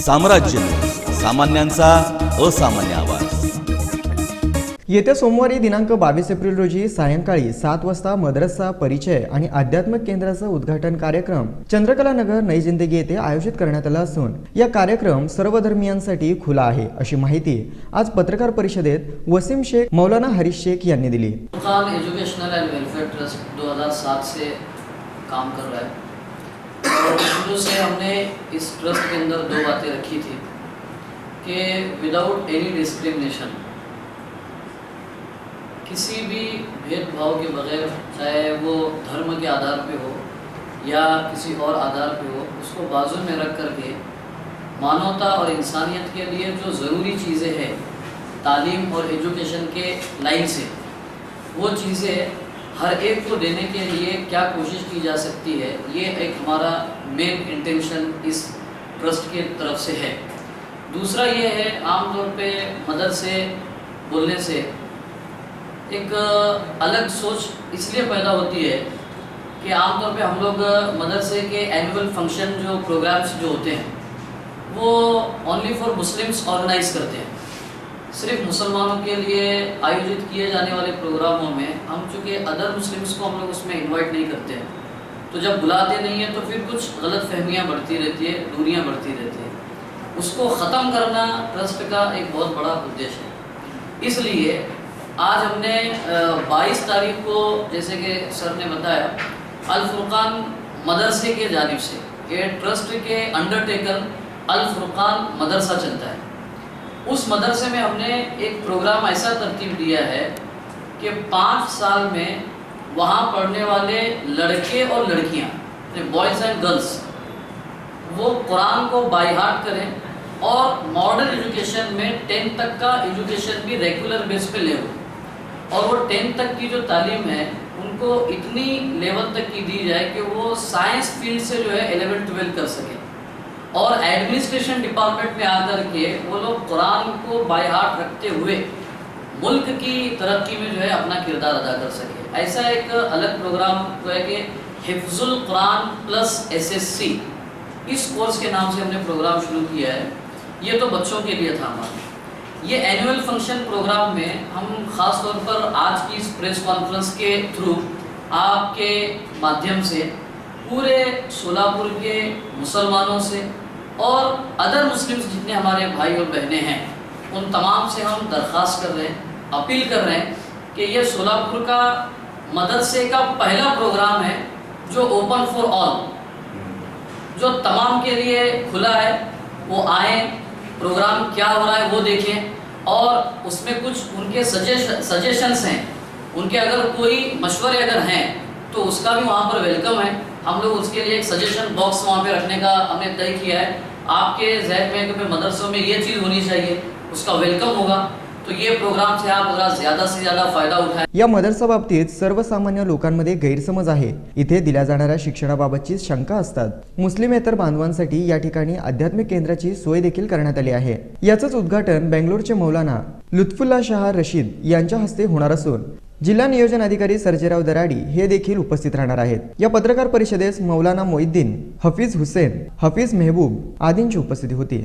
साम्राज्य. सामान्यांचा असामान्य आवाज. येत्या सोमवारी दिनांक बावीस एप्रिल रोजी सायंकाळी सात वाजता मद्रसा परिचय आणि आध्यात्मिक केंद्राचं उद्घाटन कार्यक्रम चंद्रकला नगर नई जिंदगी येथे आयोजित करण्यात आला असून या कार्यक्रम सर्व धर्मियांसाठी खुला आहे अशी माहिती आज पत्रकार परिषदेत वसीम शेख मौलाना हरीश शेख यांनी दिली. Khan educational and welfare trust 2007 से काम कर रहा है. शुरू से हमने इस ट्रस्ट के अंदर दो बातें रखी थी कि विदाउट एनी डिस्क्रिमिनेशन किसी भी भेदभाव के बगैर, चाहे वो धर्म के आधार पे हो या किसी और आधार पे हो, उसको बाजू में रख करके मानवता और इंसानियत के लिए जो ज़रूरी चीज़ें हैं, तालीम और एजुकेशन के लाइन से, वो चीज़ें हर एक को देने के लिए क्या कोशिश की जा सकती है, ये एक हमारा मेन इंटेंशन इस ट्रस्ट के तरफ़ से है। दूसरा ये है, आमतौर पे मदद से, बोलने से। एक अलग सोच इसलिए पैदा होती है कि आमतौर पे हम लोग मदरसे के एनुअल फ़ंक्शन जो प्रोग्राम्स जो होते हैं, वो ओनली फॉर मुस्लिम्स ऑर्गेनाइज करते हैं। सिर्फ़ मुसलमानों के लिए आयोजित किए जाने वाले प्रोग्रामों में हम चूँकि अदर मुस्लिम्स को हम लोग उसमें इन्वाइट नहीं करते हैं। तो जब बुलाते नहीं हैं तो फिर कुछ गलत फहमियाँ बढ़ती रहती है, दूरियाँ बढ़ती रहती हैं। उसको ख़त्म करना ट्रस्ट का एक बहुत बड़ा उद्देश्य है। इसलिए आज हमने बाईस तारीख को जैसे कि सर ने बताया अल फुरकान मदरसे के जानिब से, ये ट्रस्ट के अंडरटेकर अल फुरकान मदरसा चलता है। उस मदरसे में हमने एक प्रोग्राम ऐसा तरतीब दिया है कि पाँच साल में वहाँ पढ़ने वाले लड़के और लड़कियाँ बॉयज़ एंड गर्ल्स वो कुरान को बाई हार्ट करें और मॉडर्न एजुकेशन में टेंथ तक का एजुकेशन भी रेगुलर बेस पे ले और वो टेंथ तक की जो तालीम है, उनको इतनी लेवल तक की दी जाए कि वो साइंस फ़ील्ड से जो है एलेवन ट्वेल्व कर सकें। और एडमिनिस्ट्रेशन डिपार्टमेंट में आकर के वो लोग कुरान को बाय हार्ट रखते हुए मुल्क की तरक्की में जो है अपना किरदार अदा कर सके। ऐसा एक अलग प्रोग्राम जो है कि हिफ्जुल कुरान प्लस एसएससी इस कोर्स के नाम से हमने प्रोग्राम शुरू किया है। ये तो बच्चों के लिए था हमारा। ये एनुअल फ़ंक्शन प्रोग्राम में हम ख़ास तौर पर आज की इस प्रेस कॉन्फ्रेंस के थ्रू आपके माध्यम से पूरे सोलापुर के मुसलमानों से और अदर मुस्लिम्स जितने हमारे भाई और बहनें हैं, उन तमाम से हम दरख्वास्त कर रहे हैं, अपील कर रहे हैं कि यह सोलापुर का मदरसे का पहला प्रोग्राम है जो ओपन फॉर ऑल जो तमाम के लिए खुला है, वो आए प्रोग्राम क्या हो रहा है वो देखें और उसमें कुछ उनके सजेशन सजेशंस हैं। उनके अगर कोई मशवरे अगर हैं तो उसका भी वहाँ पर वेलकम है। हम लोग उसके लिए एक सजेशन बॉक्स वहाँ पे रखने का हमने तय किया है। आपके जहन में कि मदरसों में ये चीज़ होनी चाहिए उसका वेलकम होगा। तो ये प्रोग्राम से आप जरा ज़्यादा से ज़्यादा फ़ायदा उठाए। या मदरसा बाबतीत सर्वसामान्य लोकांमध्ये गैरसमज आहे. इथे दिल्या जाणाऱ्या शिक्षणाबाबतची शंका असतात. मुस्लिमेतर बांधवांसाठी या ठिकाणी आध्यात्मिक केंद्राची सोय देखील करण्यात आली आहे. याचंच उद्घाटन बेंगलोरचे मौलाना लुत्फुल्ला शाह रशीद यांच्या हस्ते होणार असून जिल्हा नियोजन अधिकारी सर्जेराव दराडी हे देखील उपस्थित राहणार आहेत. या पत्रकार परिषदेस मौलाना मोहिद्दीन हफीज हुसेन हफीज मेहबूब आदींची उपस्थिती होती.